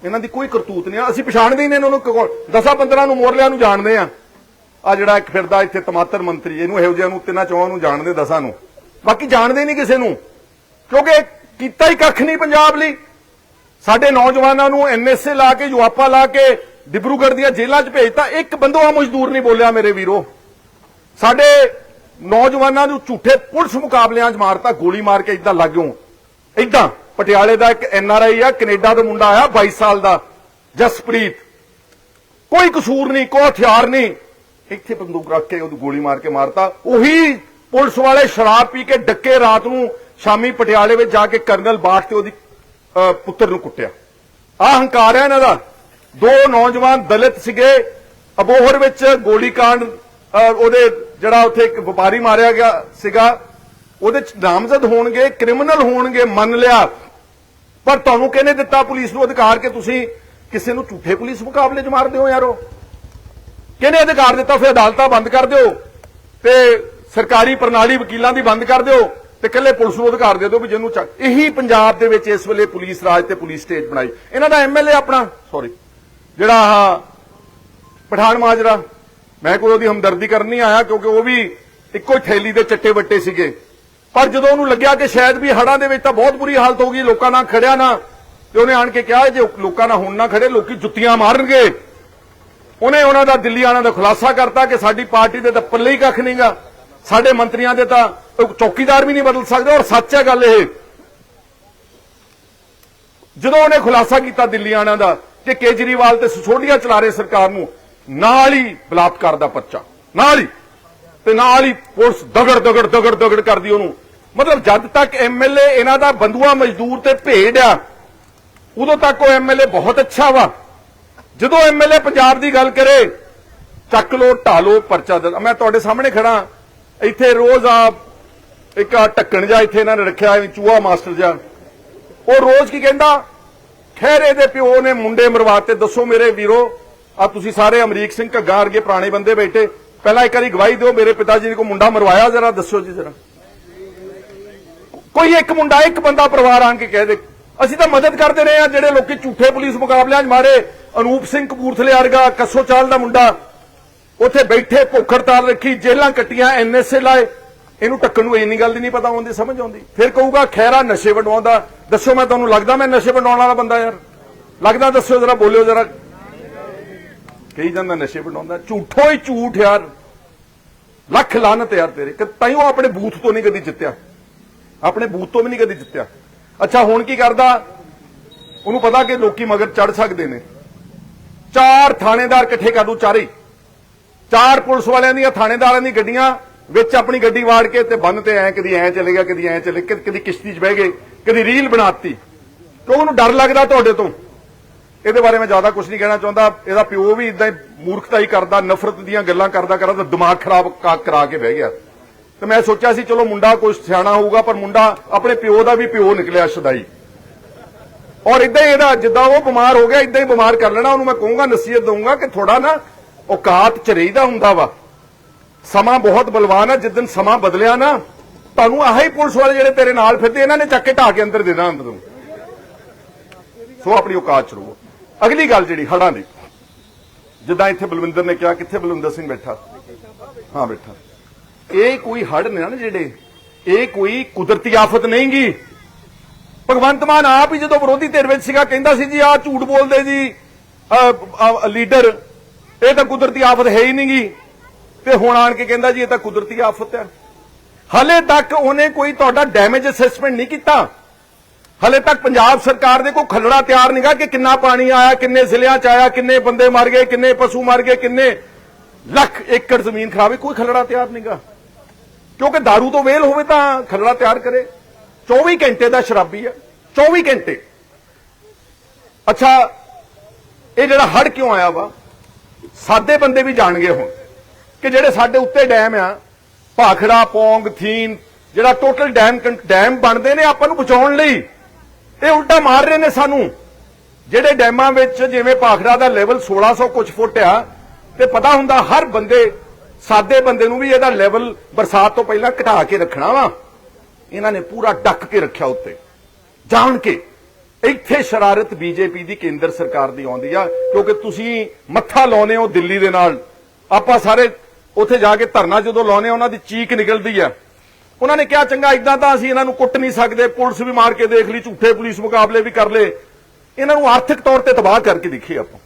ਇਹਨਾਂ ਦੀ ਕੋਈ ਕਰਤੂਤ ਨਹੀਂ ਆ। ਅਸੀਂ ਪਛਾਣਦੇ ਹੀ ਨਹੀਂ ਇਹਨਾਂ ਨੂੰ 10 15 ਨੂੰ ਮੋਰਲਿਆਂ ਨੂੰ ਜਾਣਦੇ ਆ। ਆ ਜਿਹੜਾ ਇੱਕ ਫਿਰਦਾ ਇੱਥੇ ਤਮਾਤਰ ਮੰਤਰੀ, ਇਹਨੂੰ ਇਹੋ ਜਿਹਾ ਨੂੰ ਤਿੰਨਾਂ ਚੌਹਾਂ ਨੂੰ ਜਾਣਦੇ ਦਸਾਂ ਨੂੰ। ਬਾਕੀ ਜਾਣਦੇ ਨਹੀਂ ਕਿਸੇ ਨੂੰ। ਕਿਉਂਕਿ ਕੀਤਾ ਹੀ ਕੱਖ ਨਹੀਂ ਪੰਜਾਬ ਲਈ। ਸਾਡੇ ਨੌਜਵਾਨਾਂ ਨੂੰ ਐਨਐਸਏ ਲਾ ਕੇ, ਯੁਆਪਾ ਲਾ ਕੇ, ਡਿਬਰੂਗੜ੍ਹ ਦੀਆਂ ਜੇਲ੍ਹਾਂ 'ਚ ਭੇਜਤਾ ਇੱਕ ਬੰਦੋਆ ਮਜ਼ਦੂਰ ਨਹੀਂ ਬੋਲਿਆ ਮੇਰੇ ਵੀਰੋ। ਸਾਡੇ ਨੌਜਵਾਨਾਂ ਨੂੰ ਝੂਠੇ ਪੁਲਿਸ ਮੁਕਾਬਲਿਆਂ 'ਚ ਮਾਰਤਾ, ਗੋਲੀ ਮਾਰ ਕੇ ਇਦਾਂ ਲੱਗਿਓ ਇਦਾਂ ਪਟਿਆਲੇ ਦਾ ਇੱਕ ਐਨਆਰਆਈ ਆ, ਕੈਨੇਡਾ ਤੋਂ ਮੁੰਡਾ ਆਇਆ 22 ਸਾਲ ਦਾ, ਜਸਪ੍ਰੀਤ। ਕੋਈ ਕਸੂਰ ਨਹੀਂ, ਕੋਈ ਹਥਿਆਰ ਨਹੀਂ। ਇੱਥੇ ਬੰਦੂਕ ਰੱਖ ਕੇ ਉਹਨੂੰ ਗੋਲੀ ਮਾਰ ਕੇ ਮਾਰਤਾ। ਉਹੀ ਪੁਲਿਸ ਵਾਲੇ ਸ਼ਰਾਬ ਪੀ ਕੇ ਡੱਕੇ ਰਾਤ ਨੂੰ ਸ਼ਾਮੀ ਪਟਿਆਲੇ ਵਿੱਚ ਜਾ ਕੇ ਕਰਨਲ ਬਾਠ ਤੇ ਉਹਦੀ ਪੁੱਤਰ ਨੂੰ ਕੁੱਟਿਆ। ਆ ਹੰਕਾਰ ਹੈ ਇਹਨਾਂ ਦਾ। ਦੋ ਨੌਜਵਾਨ ਦਲਿਤ ਸੀਗੇ। ਅਬੋਹਰ ਵਿੱਚ ਗੋਲੀकांड ਉਹਦੇ ਜਿਹੜਾ ਉੱਥੇ ਇੱਕ ਵਪਾਰੀ ਮਾਰਿਆ ਗਿਆ ਸੀਗਾ। ਉਹਦੇ ਚ ਨਾਮਜ਼ਦ ਹੋਣਗੇ, ਕ੍ਰਿਮੀਨਲ ਹੋਣਗੇ, ਮੰਨ ਲਿਆ। ਪਰ ਤੁਹਾਨੂੰ ਕਿਹਨੇ ਦਿੱਤਾ ਪੁਲਿਸ ਨੂੰ ਅਧਿਕਾਰ ਕਿ ਤੁਸੀਂ ਕਿਸੇ ਨੂੰ ਝੂਠੇ ਪੁਲਿਸ ਮੁਕਾਬਲੇ 'ਚ ਮਾਰ ਦਿਓ ਯਾਰੋ? ਕਿਹਨੇ ਅਧਿਕਾਰ ਦਿੱਤਾ? ਫਿਰ ਅਦਾਲਤਾਂ ਬੰਦ ਕਰ ਦਿਓ। ਤੇ ਸਰਕਾਰੀ ਪ੍ਰਣਾਲੀ ਵਕੀਲਾਂ ਦੀ ਬੰਦ ਕਰ ਦਿਓ ਤੇ ਇਕੱਲੇ ਪੁਲਿਸ ਨੂੰ ਅਧਿਕਾਰ ਦੇ ਦਿਓ ਵੀ ਜਿਹਨੂੰ ਚੱਕ ਇਹੀ ਪੰਜਾਬ ਦੇ ਵਿੱਚ ਇਸ ਵੇਲੇ ਪੁਲਿਸ ਰਾਜ ਤੇ ਪੁਲਿਸ ਸਟੇਟ ਬਣਾਈ। ਇਹਨਾਂ ਦਾ ਐਮਐਲਏ ਆਪਣਾ ਸੌਰੀ ਜਿਹੜਾ ਆਹ ਪਠਾਨ ਮਾਜਰਾ, ਮੈਂ ਕੋਈ ਉਹਦੀ ਹਮਦਰਦੀ ਕਰਨ ਨਹੀਂ ਆਇਆ ਕਿਉਂਕਿ ਉਹ ਵੀ ਇੱਕੋ ਥੈਲੀ ਦੇ ਚੱਟੇ ਵੱਟੇ ਸੀਗੇ। ਪਰ ਜਦੋਂ ਉਹਨੂੰ ਲੱਗਿਆ ਕਿ ਸ਼ਾਇਦ ਵੀ ਹੜਾਂ ਦੇ ਵਿੱਚ ਤਾਂ ਬਹੁਤ ਬੁਰੀ ਹਾਲਤ ਹੋ ਗਈ, ਲੋਕਾਂ ਨਾਲ ਖੜਿਆ ਨਾ, ਤੇ ਉਹਨੇ ਆਣ ਕੇ ਕਿਹਾ ਜੇ ਲੋਕਾਂ ਨਾਲ ਹੁਣ ਨਾ ਖੜੇ, ਲੋਕੀ ਜੁੱਤੀਆਂ ਮਾਰਨਗੇ। ਉਹਨੇ ਉਹਨਾਂ ਦਾ ਦਿੱਲੀ ਆਣਾ ਦਾ ਖੁਲਾਸਾ ਕਰਤਾ ਕਿ ਸਾਡੀ ਪਾਰਟੀ ਦੇ ਤਾਂ ਪੱਲੇ ਹੀ ਕੱਖ ਨਹੀਂਗਾ ਸਾਡੇ ਮੰਤਰੀਆਂ ਦੇ ਤਾਂ ਚੌਕੀਦਾਰ ਵੀ ਨਹੀਂ ਬਦਲ ਸਕਦੇ, ਔਰ ਸੱਚ ਹੈ ਗੱਲ ਇਹ। ਜਦੋਂ ਉਹਨੇ ਖੁਲਾਸਾ ਕੀਤਾ ਦਿੱਲੀ ਆਣਾ ਦਾ ਕਿ ਕੇਜਰੀਵਾਲ ਤੇ ਸਿਸੋਡੀਆ ਚਲਾ ਰਹੇ ਸਰਕਾਰ ਨੂੰ, ਨਾਲ ਹੀ ਬਲਾਤਕਾਰ ਦਾ ਪਰਚਾ, ਨਾਲ ਹੀ। ਤੇ ਨਾਲ ਹੀ ਪੁਲਿਸ ਦਗੜ ਦਗੜ ਦਗੜ ਦਗੜ ਕਰਦੀ ਉਹਨੂੰ। ਮਤਲਬ ਜਦ ਤੱਕ ਐਮਐਲਏ ਇਹਨਾਂ ਦਾ ਬੰਦੂਆ ਮਜ਼ਦੂਰ ਤੇ ਭੇਡ ਆ, ਉਦੋਂ ਤੱਕ ਉਹ ਐਮਐਲਏ ਬਹੁਤ ਅੱਛਾ ਵਾ। ਜਦੋਂ ਐਮਐਲਏ ਪੰਜਾਬ ਦੀ ਗੱਲ ਕਰੇ, ਚੱਕ ਲੋ ਢਾਲੋ ਪਰਚਾ ਮੈਂ ਤੁਹਾਡੇ ਸਾਹਮਣੇ ਖੜਾ ਇੱਥੇ ਰੋਜ਼ ਆ, ਇੱਕ ਆਹ ਢੱਕਣ ਜਾ ਇੱਥੇ ਇਹਨਾਂ ਨੇ ਰੱਖਿਆ ਐਵੇਂ ਚੂਹਾ ਮਾਸਟਰ ਜਾ ਉਹ ਰੋਜ਼ ਕੀ ਕਹਿੰਦਾ? ਖੈਰ ਇਹਦੇ ਪਿਓ ਨੇ ਮੁੰਡੇ ਮਰਵਾਤੇ ਦੱਸੋ ਮੇਰੇ ਵੀਰੋ, ਆ ਤੁਸੀਂ ਸਾਰੇ ਅਮਰੀਕ ਸਿੰਘ ਘੱਗਾ ਵਰਗੇ ਪੁਰਾਣੇ ਬੰਦੇ ਬੈਠੇ, ਪਹਿਲਾਂ ਇੱਕ ਵਾਰੀ ਗਵਾਹੀ ਦਿਓ ਮੇਰੇ ਪਿਤਾ ਜੀ ਨੇ ਕੋ ਮੁੰਡਾ ਮਰਵਾਇਆ, ਜਰਾ ਦੱਸੋ ਜੀ ਜਰਾ। ਕੋਈ ਇੱਕ ਮੁੰਡਾ, ਇੱਕ ਬੰਦਾ ਪਰਿਵਾਰ ਆਣ ਕੇ ਕਹਿ ਦੇ। ਅਸੀਂ ਤਾਂ ਮਦਦ ਕਰਦੇ ਰਹੇ ਆ ਜਿਹੜੇ ਲੋਕੀ ਝੂਠੇ ਪੁਲਿਸ ਮੁਕਾਬਲਿਆਂ 'ਚ ਮਾਰੇ। ਅਨੂਪ ਸਿੰਘ ਕਪੂਰਥਲੇ ਵਰਗਾ ਕੱਸੋ ਚਾਲ ਦਾ ਮੁੰਡਾ। ਉੱਥੇ ਬੈਠੇ ਭੁੱਖ ਹੜਤਾਲ ਰੱਖੀ ਜੇਲਾਂ ਕੱਟੀਆਂ ਐਨਐਸਏ ਲਾਏ। ਇਹਨੂੰ ਟੱਕਣ ਨੂੰ ਇੰਨੀ ਗੱਲ ਦੀ ਨਹੀਂ ਪਤਾ ਹੁੰਦੀ, ਸਮਝ ਆਉਂਦੀ। ਫਿਰ ਕਹੂਗਾ ਖੈਰਾ ਨਸ਼ੇ ਵੰਡਵਾਉਂਦਾ ਦੱਸੋ ਮੈਂ ਤੁਹਾਨੂੰ ਲੱਗਦਾ ਮੈਂ ਨਸ਼ੇ ਵੰਡਵਾਉਣ ਵਾਲਾ ਬੰਦਾ ਯਾਰ? ਲੱਗਦਾ ਦੱਸੋ ਜਰਾ, ਬੋਲਿਓ ਜਰਾ। ਕਹੀ ਜਾਂਦਾ ਨਸ਼ੇ ਵੰਡਾਉਂਦਾ। ਝੂਠੋ ਹੀ ਝੂਠ ਯਾਰ। ਲੱਖ ਲਾਨਤ ਯਾਰ ਤੇਰੇ। ਕਿ ਤਾਈਓ ਆਪਣੇ ਬੂਥ ਤੋਂ ਨਹੀਂ ਕਦੀ ਜਿੱਤਿਆ। ਆਪਣੇ ਬੂਥ ਤੋਂ ਵੀ ਨਹੀਂ ਕਦੀ ਜਿੱਤਿਆ। ਅੱਛਾ, ਹੁਣ ਕੀ ਕਰਦਾ? ਉਹਨੂੰ ਪਤਾ ਕਿ ਲੋਕੀ ਮਗਰ ਚੜ ਸਕਦੇ ਨੇ। ਚਾਰ ਥਾਣੇਦਾਰ ਇਕੱਠੇ ਕਰ ਦੂ ਚਾਰੇ। ਚਾਰ ਪੁਲਿਸ ਵਾਲਿਆਂ ਦੀਆਂ, ਥਾਣੇਦਾਰਾਂ ਦੀ ਗੱਡੀਆਂ ਵਿੱਚ ਆਪਣੀ ਗੱਡੀ ਵਾੜ ਕੇ ਤੇ ਬੰਨ ਤੇ ਐ ਕਦੀ ਐ ਚਲੇ ਗਿਆ, ਕਦੀ ਐ ਚਲੇ, ਕਦੀ ਕਿਸ਼ਤੀ 'ਚ ਬਹਿ ਗਏ, ਕਦੀ ਰੀਲ ਬਣਾਤੀ। ਕਿਉਂ ਉਹਨੂੰ ਡਰ ਲੱਗਦਾ ਤੁਹਾਡੇ ਤੋਂ? ਇਹਦੇ ਬਾਰੇ ਮੈਂ ਜ਼ਿਆਦਾ ਕੁਝ ਨਹੀਂ ਕਹਿਣਾ ਚਾਹੁੰਦਾ। ਇਹਦਾ ਪਿਓ ਵੀ ਇਦਾਂ ਹੀ ਮੂਰਖਤਾ ਹੀ ਕਰਦਾ, ਨਫ਼ਰਤ ਦੀਆਂ ਗੱਲਾਂ ਕਰਦਾ ਕਰਦਾ ਦਿਮਾਗ ਖਰਾਬ ਕਰਾ ਕੇ ਬਹਿ ਗਿਆ। ਤੇ ਮੈਂ ਸੋਚਿਆ ਸੀ, ਚਲੋ ਮੁੰਡਾ ਕੋਈ ਸਿਆਣਾ ਹੋਊਗਾ, ਪਰ ਮੁੰਡਾ ਆਪਣੇ ਪਿਓ ਦਾ ਵੀ ਪਿਓ ਨਿਕਲਿਆ ਸ਼ਦਾਈ। ਔਰ ਇਦਾਂ ਹੀ ਇਹਦਾ, ਜਿੱਦਾਂ ਉਹ ਬਿਮਾਰ ਹੋ ਗਿਆ ਇਦਾਂ ਹੀ ਬਿਮਾਰ ਕਰ ਲੈਣਾ, ਉਹਨੂੰ ਮੈਂ ਕਹੂੰਗਾ, ਨਸੀਹਤ ਦਊਂਗਾ ਕਿ ਥੋੜਾ ਨਾ ਔਕਾਤ ਚ ਰਹੀਦਾ ਹੁੰਦਾ ਵਾ। ਸਮਾਂ ਬਹੁਤ ਬਲਵਾਨ ਆ ਜਿਸ ਦਿਨ ਸਮਾਂ ਬਦਲਿਆ ਨਾ, ਤੁਹਾਨੂੰ ਆਹੀ ਪੁਲਿਸ ਵਾਲੇ ਜਿਹੜੇ ਤੇਰੇ ਨਾਲ ਫਿਰਦੇ, ਇਹਨਾਂ ਨੇ ਚੱਕ ਕੇ ਢਾ ਕੇ ਅੰਦਰ ਦੇ ਦੇਣਾ ਅੰਦਰ। ਸੋ ਆਪਣੀ ਔਕਾਤ ਚ ਰਹੋ। ਅਗਲੀ ਗੱਲ ਜਿਹੜੀ ਹੜਾਂ ਦੀ। ਜਿੱਦਾਂ ਇੱਥੇ ਬਲਵਿੰਦਰ ਨੇ ਕਿਹਾ, ਕਿੱਥੇ ਬਲਵਿੰਦਰ ਸਿੰਘ ਬੈਠਾ? ਹਾਂ, ਬੈਠਾ। ਇਹ ਕੋਈ ਹੜ ਨੇ ਨਾ ਜਿਹੜੇ ਇਹ ਕੋਈ ਕੁਦਰਤੀ ਆਫਤ ਨਹੀਂਗੀ ਭਗਵੰਤ ਮਾਨ ਆਪ ਹੀ ਜਦੋਂ ਵਿਰੋਧੀ ਧਿਰ ਵਿੱਚ ਸੀਗਾ, ਕਹਿੰਦਾ ਸੀ ਜੀ, ਆਹ ਝੂਠ ਬੋਲਦੇ ਜੀ ਲੀਡਰ ਇਹ ਤਾਂ ਕੁਦਰਤੀ ਆਫਤ ਹੈ ਹੀ ਨਹੀਂਗੀ। ਤੇ ਹੁਣ ਆਣ ਕੇ ਕਹਿੰਦਾ ਜੀ, ਇਹ ਤਾਂ ਕੁਦਰਤੀ ਆਫਤ ਹੈ। ਹਲੇ ਤੱਕ ਉਹਨੇ ਕੋਈ ਤੁਹਾਡਾ ਡੈਮੇਜ ਅਸੈਸਮੈਂਟ ਨਹੀਂ ਕੀਤਾ। ਹਲੇ ਤੱਕ ਪੰਜਾਬ ਸਰਕਾਰ ਦੇ ਕੋਈ ਖਲੜਾ ਤਿਆਰ ਨਹੀਂਗਾ ਕਿ ਕਿੰਨਾ ਪਾਣੀ ਆਇਆ, ਕਿੰਨੇ ਜ਼ਿਲ੍ਹਿਆਂ ਚ ਆਇਆ, ਕਿੰਨੇ ਬੰਦੇ ਮਰ ਗਏ, ਕਿੰਨੇ ਪਸ਼ੂ ਮਰ ਗਏ, ਕਿੰਨੇ ਲੱਖ ਏਕੜ ਜ਼ਮੀਨ ਖਰਾਬ ਹੈ ਕੋਈ ਖਲੜਾ ਤਿਆਰ ਨਹੀਂਗਾ। ਕਿਉਂਕਿ दारू ਤੋਂ ਵੇਲ ਹੋਵੇ ਤਾਂ ਖਲੜਾ ਤਿਆਰ ਕਰੇ। 24 ਘੰਟੇ ਦਾ ਸ਼ਰਾਬੀ ਹੈ। 24 ਘੰਟੇ। ਅੱਛਾ, ਇਹ ਜਿਹੜਾ ਹੜ ਕਿਉਂ ਆਇਆ ਵਾ? ਸਾਦੇ ਬੰਦੇ ਵੀ ਜਾਣਗੇ ਹੁਣ ਕਿ ਜਿਹੜੇ ਸਾਡੇ ਉੱਤੇ ਡੈਮ ਆ, ਭਾਖੜਾ, ਪੌਂਗ, ਥੀਨ, ਜਿਹੜਾ ਟੋਟਲ ਡੈਮ ਡੈਮ ਬਣਦੇ ਨੇ ਆਪਾਂ ਨੂੰ ਬਚਾਉਣ ਲਈ। ਇਹ ਉਲਟਾ ਮਾਰ ਰਹੇ ਨੇ ਸਾਨੂੰ। ਜਿਹੜੇ ਡੈਮਾਂ ਵਿੱਚ ਜਿਵੇਂ ਭਾਖੜਾ ਦਾ ਲੈਵਲ 1600 ਕੁਝ ਫੁੱਟ ਆ, ਤੇ ਪਤਾ ਹੁੰਦਾ ਹਰ ਬੰਦੇ, ਸਾਦੇ ਬੰਦੇ ਨੂੰ ਵੀ ਇਹਦਾ ਲੈਵਲ ਬਰਸਾਤ ਤੋਂ ਪਹਿਲਾਂ ਘਟਾ ਕੇ ਰੱਖਣਾ ਵਾ। ਇਹਨਾਂ ਨੇ ਪੂਰਾ ਡੱਕ ਕੇ ਰੱਖਿਆ ਉੱਤੇ। ਜਾਣ ਕੇ। ਇੱਥੇ ਸ਼ਰਾਰਤ ਬੀਜੇਪੀ ਦੀ, ਕੇਂਦਰ ਸਰਕਾਰ ਦੀ ਆਉਂਦੀ ਆ, ਕਿਉਂਕਿ ਤੁਸੀਂ ਮੱਥਾ ਲਾਉਨੇ ਹੋ ਦਿੱਲੀ ਦੇ ਨਾਲ। ਆਪਾਂ ਸਾਰੇ ਉੱਥੇ ਜਾ ਕੇ ਧਰਨਾ ਜਦੋਂ ਲਾਉਨੇ ਉਹਨਾਂ ਦੀ ਚੀਕ ਨਿਕਲਦੀ ਆ। ਉਹਨਾਂ ਨੇ ਕਿਹਾ, ਚੰਗਾ ਇਦਾਂ ਤਾਂ ਅਸੀਂ ਇਹਨਾਂ ਨੂੰ ਕੁੱਟ ਨਹੀਂ ਸਕਦੇ, ਪੁਲਿਸ ਵੀ ਮਾਰ ਕੇ ਦੇਖ ਲਈ, ਝੂਠੇ ਪੁਲਿਸ ਮੁਕਾਬਲੇ ਵੀ ਕਰ ਲਏ। ਇਹਨਾਂ ਨੂੰ ਆਰਥਿਕ ਤੌਰ ਤੇ ਤਬਾਹ ਕਰਕੇ ਦਿਖੀ ਆਪਾਂ।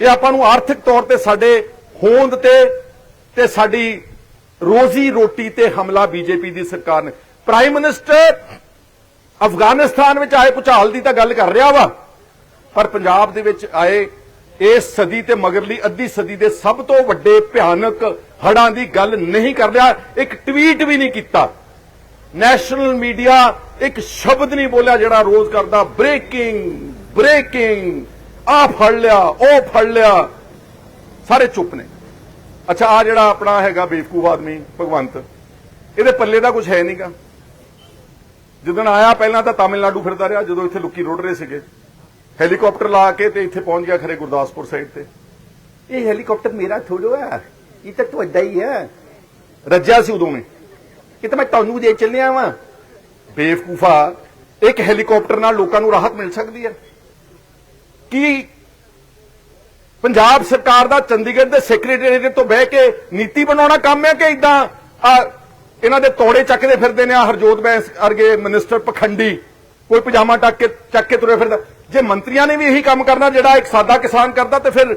ਇਹ ਆਪਾਂ ਨੂੰ ਆਰਥਿਕ ਤੌਰ ਤੇ ਸਾਡੇ ਹੋਂਦ ਤੇ ਤੇ ਸਾਡੀ ਰੋਜ਼ੀ ਰੋਟੀ ਤੇ ਹਮਲਾ ਬੀਜੇਪੀ ਦੀ ਸਰਕਾਰ ਨੇ। ਪ੍ਰਾਈਮ ਮਿਨਿਸਟਰ ਅਫਗਾਨਿਸਤਾਨ ਵਿੱਚ ਆਏ ਭੁਚਾਲ ਦੀ ਤਾਂ ਗੱਲ ਕਰ ਰਿਹਾ ਵਾ, ਪਰ ਪੰਜਾਬ ਦੇ ਵਿੱਚ ਆਏ ਇਸ ਸਦੀ ਤੇ ਮਗਰਲੀ ਅੱਧੀ ਸਦੀ ਦੇ ਸਭ ਤੋਂ ਵੱਡੇ ਭਿਆਨਕ ਹੜਾਂ ਦੀ ਗੱਲ ਨਹੀਂ ਕਰ ਰਿਹਾ, ਇੱਕ ਟਵੀਟ ਵੀ ਨਹੀਂ ਕੀਤਾ। ਨੈਸ਼ਨਲ ਮੀਡੀਆ ਇੱਕ ਸ਼ਬਦ ਨਹੀਂ ਬੋਲਿਆ ਜਿਹੜਾ ਰੋਜ਼ ਕਰਦਾ ਬ੍ਰੇਕਿੰਗ ਬ੍ਰੇਕਿੰਗ ਆ ਫੜ ਲਿਆ, ਉਹ ਫੜ ਲਿਆ। ਸਾਰੇ ਚੁੱਪ ਨੇ। ਅੱਛਾ ਆ ਜਿਹੜਾ ਆਪਣਾ ਹੈਗਾ ਬੇਵਕੂਫ ਆਦਮੀ ਭਗਵੰਤ, ਇਹਦੇ ਪੱਲੇ ਦਾ ਕੁਝ ਹੈ ਨਹੀਂਗਾ ਜਦੋਂ ਆਇਆ, ਪਹਿਲਾਂ ਤਾਂ ਤਾਮਿਲਨਾਡੂ ਫਿਰਦਾ ਰਿਹਾ, ਜਦੋਂ ਇੱਥੇ ਲੁੱਕੀ ਰੋੜ ਰਹੇ ਸੀਗੇ। ਹੈਲੀਕਾਪਟਰ ਲਾ ਕੇ ਤੇ ਇੱਥੇ ਪਹੁੰਚ ਗਿਆ ਖਰੇ ਗੁਰਦਾਸਪੁਰ ਸਾਈਡ ਤੇ। ਇਹ ਹੈਲੀਕਾਪਟਰ ਮੇਰਾ ਥੋੜੋ ਹੈ, ਇਹ ਤਾਂ ਤੁਹਾਡਾ ਹੀ ਹੈ। ਰੱਜਿਆ ਸੀ ਉਦੋਂ ਨੇ ਇਹ ਮੈਂ ਤੁਹਾਨੂੰ ਦੇ ਚੱਲਿਆ ਵਾਂ। ਬੇਵਕੂਫਾ, ਇੱਕ ਹੈਲੀਕਾਪਟਰ ਨਾਲ ਲੋਕਾਂ ਨੂੰ ਰਾਹਤ ਮਿਲ ਸਕਦੀ ਹੈ। ਕੀ ਪੰਜਾਬ ਸਰਕਾਰ ਦਾ ਚੰਡੀਗੜ੍ਹ ਦੇ ਸੈਕਟਰੀਏਟ ਤੋਂ ਬਹਿ ਕੇ ਨੀਤੀ ਬਣਾਉਣਾ ਕੰਮ ਹੈ ਕਿ ਇਦਾਂ ਇਹਨਾਂ ਦੇ ਤੋੜੇ ਚੱਕਦੇ ਫਿਰਦੇ ਨੇ ਆ ਹਰਜੋਤ ਬੈਂਸ ਅਰਗੇ ਮਿਨਿਸਟਰ ਪਖੰਡੀ। ਕੋਈ ਪਜਾਮਾ ਟੱਕ ਕੇ ਚੱਕ ਕੇ ਤੁਰੇ ਫਿਰਦਾ। ਜੇ ਮੰਤਰੀਆਂ ਨੇ ਵੀ ਇਹੀ ਕੰਮ ਕਰਨਾ, ਜਿਹੜਾ ਇੱਕ ਸਾਦਾ ਕਿਸਾਨ ਕਰਦਾ, ਤੇ ਫਿਰ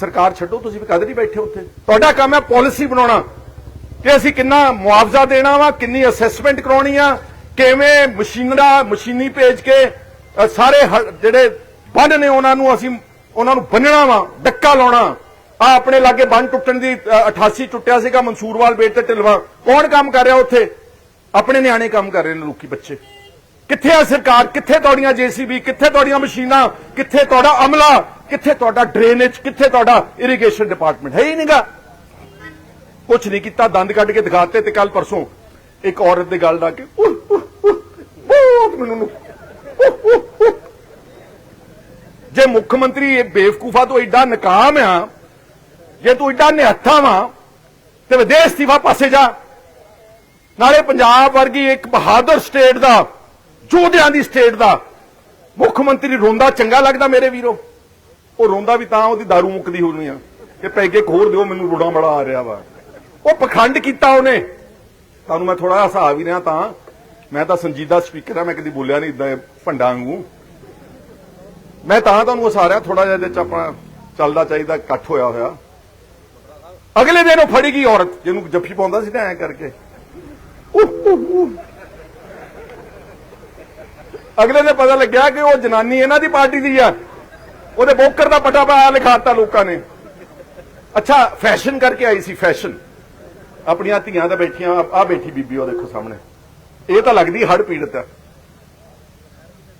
ਸਰਕਾਰ ਛੱਡੋ, ਤੁਸੀਂ ਵੀ ਕਦ ਨਹੀਂ ਬੈਠੇ ਉੱਥੇ। ਤੁਹਾਡਾ ਕੰਮ ਹੈ ਪਾਲਿਸੀ ਬਣਾਉਣਾ। ਕਿ ਅਸੀਂ ਕਿੰਨਾ ਮੁਆਵਜ਼ਾ ਦੇਣਾ ਵਾ, ਕਿੰਨੀ ਅਸੈਸਮੈਂਟ ਕਰਾਉਣੀ ਆ, ਕਿਵੇਂ ਮਸ਼ੀਨਰਾ ਮਸ਼ੀਨੀ ਭੇਜ ਕੇ ਸਾਰੇ ਜਿਹੜੇ ਬੰਨ ਨੇ ਉਹਨਾਂ ਨੂੰ ਅਸੀਂ, ਉਹਨਾਂ ਨੂੰ ਬੰਨਣਾ ਵਾ, ਡੱਕਾ ਲਾਉਣਾ। ਆ ਆਪਣੇ ਲਾਗੇ ਬੰਨ ਟੁੱਟਣ ਦੀ ਅ, 88 ਟੁੱਟਿਆ ਸੀਗਾ ਮਨਸੂਰਵਾਲ ਬੇਟ ਤੇ ਢਿਲਵਾ। ਕੌਣ ਕੰਮ ਕਰ ਰਿਹਾ ਉੱਥੇ? ਆਪਣੇ ਨਿਆਣੇ ਕੰਮ ਕਰ ਰਹੇ ਨੇ ਲੋਕੀ ਬੱਚੇ। ਕਿੱਥੇ ਆ ਸਰਕਾਰ? ਕਿੱਥੇ ਤੁਹਾਡੀਆਂ ਜੀਸੀਬੀ? ਕਿੱਥੇ ਤੁਹਾਡੀਆਂ ਮਸ਼ੀਨਾਂ? ਕਿੱਥੇ ਤੁਹਾਡਾ ਅਮਲਾ? ਕਿੱਥੇ ਤੁਹਾਡਾ ਡਰੇਨੇਜ? ਕਿੱਥੇ ਤੁਹਾਡਾ ਇਰੀਗੇਸ਼ਨ ਡਿਪਾਰਟਮੈਂਟ ਹੈ ਹੀ ਨਹੀਂਗਾ ਕੁਛ ਨਹੀਂ ਕੀਤਾ ਦੰਦ ਕੱਢ ਕੇ ਦਿਖਾਤੇ ਤੇ ਕੱਲ ਪਰਸੋਂ ਇੱਕ ਔਰਤ ਦੇ ਗੱਲ ਲਾ ਕੇ ਬਹੁਤ ਮੈਨੂੰ ਜੇ ਮੁੱਖ ਮੰਤਰੀ ਇਹ ਬੇਵਕੂਫਾ ਤੋਂ ਐਡਾ ਨਕਾਮ ਆ ਜੇ ਤੂੰ ਇੱਡਾ ਨਿਹੱਥਾ ਵਾ, ਤੇ ਵਿਦੇਸ਼ ਅਸਤੀਫਾ ਪਾਸੇ ਜਾ। ਨਾਲੇ ਪੰਜਾਬ ਵਰਗੀ ਇੱਕ ਬਹਾਦਰ ਸਟੇਟ ਦਾ, ਯੋਧਿਆਂ ਦੀ ਸਟੇਟ ਦਾ ਮੁੱਖ ਮੰਤਰੀ ਰੋਂਦਾ ਚੰਗਾ ਲੱਗਦਾ ਮੇਰੇ ਵੀਰੋ। ਉਹ ਰੋਂਦਾ ਵੀ ਤਾਂ ਉਹਦੀ दारू ਮੁੱਕਦੀ ਹੋਣੀ ਆ। ਕਿ ਪੈਗੇ ਖੋਰ ਦਿਓ, ਮੈਨੂੰ ਰੋੜਾ ਬੜਾ ਆ ਰਿਹਾ ਵਾ। ਉਹ ਪਖੰਡ ਕੀਤਾ ਉਹਨੇ। ਤੁਹਾਨੂੰ ਮੈਂ ਥੋੜਾ ਹਸਾ ਵੀ ਰਿਹਾ ਤਾਂ। ਮੈਂ ਤਾਂ ਸੰਜੀਦਾ ਸਪੀਕਰ ਆ, ਮੈਂ ਕਦੀ ਬੋਲਿਆ ਨਹੀਂ ਇਦਾਂ ਭੰਡਾ ਵਾਂਗੂ। ਮੈਂ ਤਾਂ ਤੁਹਾਨੂੰ ਹਸਾ ਰਿਹਾ ਥੋੜਾ ਜਿਹਾ ਇਹਦੇ ਚ ਆਪਣਾ ਚੱਲਦਾ ਚਾਹੀਦਾ, ਇਕੱਠ ਹੋਇਆ ਹੋਇਆ। ਅਗਲੇ ਦਿਨ ਉਹ ਫੜੀ ਗਈ ਔਰਤ। ਜਿਹਨੂੰ ਜੱਫੀ ਪਾਉਂਦਾ ਸੀ ਤਾਂ ਐ ਕਰਕੇ। ਅਗਲੇ ਦਿਨ ਪਤਾ ਲੱਗਿਆ ਕਿ ਉਹ ਜਨਾਨੀ ਇਹਨਾਂ ਦੀ ਪਾਰਟੀ ਦੀ ਆ। ਉਹਦੇ ਬੋਕਰ ਦਾ ਪਟਾ ਪਾਇਆ ਲਿਖਾਤਾ ਲੋਕਾਂ ਨੇ। ਅੱਛਾ ਫੈਸ਼ਨ ਕਰਕੇ ਆਈ ਸੀ ਫੈਸ਼ਨ ਆਪਣੀਆਂ ਧੀਆਂ ਤਾਂ ਬੈਠੀਆਂ ਆ ਬੈਠੀ ਬੀਬੀ ਉਹ ਦੇਖੋ ਸਾਹਮਣੇ। ਇਹ ਤਾਂ ਲੱਗਦੀ ਹੜ ਪੀੜਤ ਆ।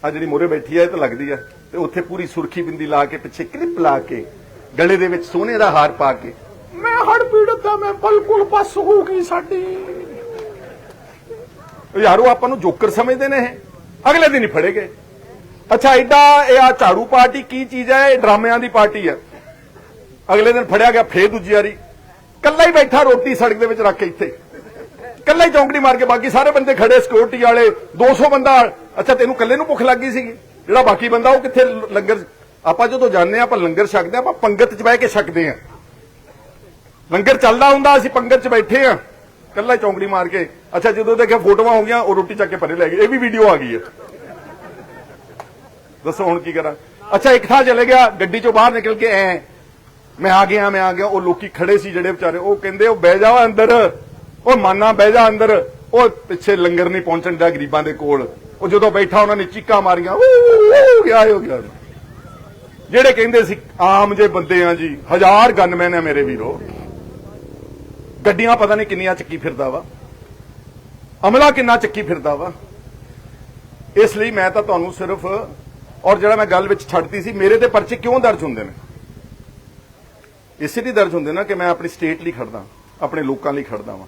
ਆ ਜਿਹੜੀ ਮੋਰੇ ਬੈਠੀ ਆ ਇਹ ਤਾਂ ਲੱਗਦੀ ਆ। ਤੇ ਉੱਥੇ ਪੂਰੀ ਸੁਰਖੀ ਬਿੰਦੀ ਲਾ ਕੇ ਪਿੱਛੇ ਕਲਿੱਪ ਲਾ ਕੇ ਗਲੇ ਦੇ ਵਿੱਚ ਸੋਨੇ ਦਾ ਹਾਰ ਪਾ ਕੇ। ਮੈਂ ਹੜ ਪੀੜਤ ਆ ਮੈਂ ਬਿਲਕੁਲ ਪਸ ਹੋ ਗਈ ਸਾਡੀ। ਯਾਰੋ, ਆਪਾਂ ਨੂੰ ਜੋਕਰ ਸਮਝਦੇ ਨੇ ਇਹ। ਅਗਲੇ ਦਿਨ ਹੀ ਫੜੇ ਗਏ ਅੱਛਾ ਐਡਾ ਇਹ ਆ ਝਾੜੂ ਪਾਰਟੀ ਕੀ ਚੀਜ਼ ਹੈ? ਇਹ ਡਰਾਮਿਆਂ ਦੀ ਪਾਰਟੀ ਹੈ। ਅਗਲੇ ਦਿਨ ਫੜਿਆ ਗਿਆ, ਫੇਰ ਦੂਜੀ ਵਾਰੀ। ਕੱਲਾ ਹੀ ਬੈਠਾ ਰੋਟੀ ਸੜਕ ਦੇ ਵਿੱਚ ਰੱਖ ਕੇ ਇੱਥੇ। ਕੱਲਾ ਹੀ ਚੌਂਕੜੀ ਮਾਰ ਕੇ ਬਾਕੀ ਸਾਰੇ ਬੰਦੇ ਖੜੇ ਸਿਕਿਉਰਿਟੀ ਵਾਲੇ 200 ਬੰਦਾ। ਅੱਛਾ, ਤੈਨੂੰ ਕੱਲੇ ਨੂੰ ਭੁੱਖ ਲੱਗ ਗਈ ਸੀਗੀ। ਜਿਹੜਾ ਬਾਕੀ ਬੰਦਾ ਉਹ ਕਿੱਥੇ ਲੰਗਰ ਆਪਾਂ ਜਦੋਂ ਜਾਂਦੇ ਆ ਆਪਾਂ ਲੰਗਰ ਛਕਦੇ ਆ ਆਪਾਂ ਪੰਗਤ 'ਚ ਬਹਿ ਕੇ ਛਕਦੇ ਆ ਲੰਗਰ ਚੱਲਦਾ ਹੁੰਦਾ, ਅਸੀਂ ਪੰਗਤ 'ਚ ਬੈਠੇ ਆ। ਕੱਲਾ ਚੌਂਕੜੀ ਮਾਰ ਕੇ। ਅੱਛਾ, ਜਦੋਂ ਦੇਖਿਆ ਫੋਟੋਆਂ ਹੋ ਗਈਆਂ, ਉਹ ਰੋਟੀ ਚੱਕ ਕੇ ਪਰੇ ਲੈ ਗਏ। ਇਹ ਵੀ ਵੀਡੀਓ ਆ ਗਈ ਹੈ। ਦੱਸੋ ਹੁਣ ਕੀ ਕਰਾਂ। ਅੱਛਾ, ਇੱਕ ਥਾਂ ਚਲੇ ਗਿਆ, ਗੱਡੀ ਚੋਂ ਬਾਹਰ ਨਿਕਲ ਕੇ ਐ। ਮੈਂ ਆ ਗਿਆ, ਮੈਂ ਆ ਗਿਆ, ਉਹ ਲੋਕੀ ਖੜੇ ਸੀ ਜਿਹੜੇ ਵਿਚਾਰੇ, ਉਹ ਕਹਿੰਦੇ, ਉਹ ਬਹਿ ਜਾ ਅੰਦਰ। ਉਹ ਮਾਨਾ ਬਹਿ ਜਾ ਅੰਦਰ। ਉਹ ਪਿੱਛੇ ਲੰਗਰ ਨਹੀਂ ਪਹੁੰਚਣ ਦਾ ਗਰੀਬਾਂ ਦੇ ਕੋਲ। ਉਹ ਜਦੋਂ ਬੈਠਾ, ਉਹਨਾਂ ਨੇ ਚੀਕਾਂ ਮਾਰੀਆਂ ਗਿਆ ਹੋ ਗਿਆ? ਜਿਹੜੇ ਕਹਿੰਦੇ ਸੀ, ਆਮ ਜੇ ਬੰਦੇ ਆ ਜੀ, ਹਜ਼ਾਰ ਗਨਮੈਨ ਆ ਮੇਰੇ ਵੀਰੋ। ਗੱਡੀਆਂ ਪਤਾ ਨਹੀਂ ਕਿੰਨੀਆਂ ਚੱਕੀ ਫਿਰਦਾ ਵਾ। ਅਮਲਾ ਕਿੰਨਾ ਚੱਕੀ ਫਿਰਦਾ ਵਾ। ਇਸ ਲਈ ਮੈਂ ਤਾਂ ਤੁਹਾਨੂੰ ਸਿਰਫ, ਔਰ ਜਿਹੜਾ ਮੈਂ ਗੱਲ ਵਿੱਚ ਛੱਡਤੀ ਸੀ, ਮੇਰੇ ਤੇ ਪਰਚੇ ਕਿਉਂ ਦਰਜ ਹੁੰਦੇ ਨੇ? ਇਸੇ ਲਈ ਦਰਜ ਹੁੰਦੇ ਨਾ ਕਿ ਮੈਂ ਆਪਣੀ ਸਟੇਟ ਲਈ ਖੜਦਾ ਆਪਣੇ ਲੋਕਾਂ ਲਈ ਖੜਦਾ ਵਾਂ,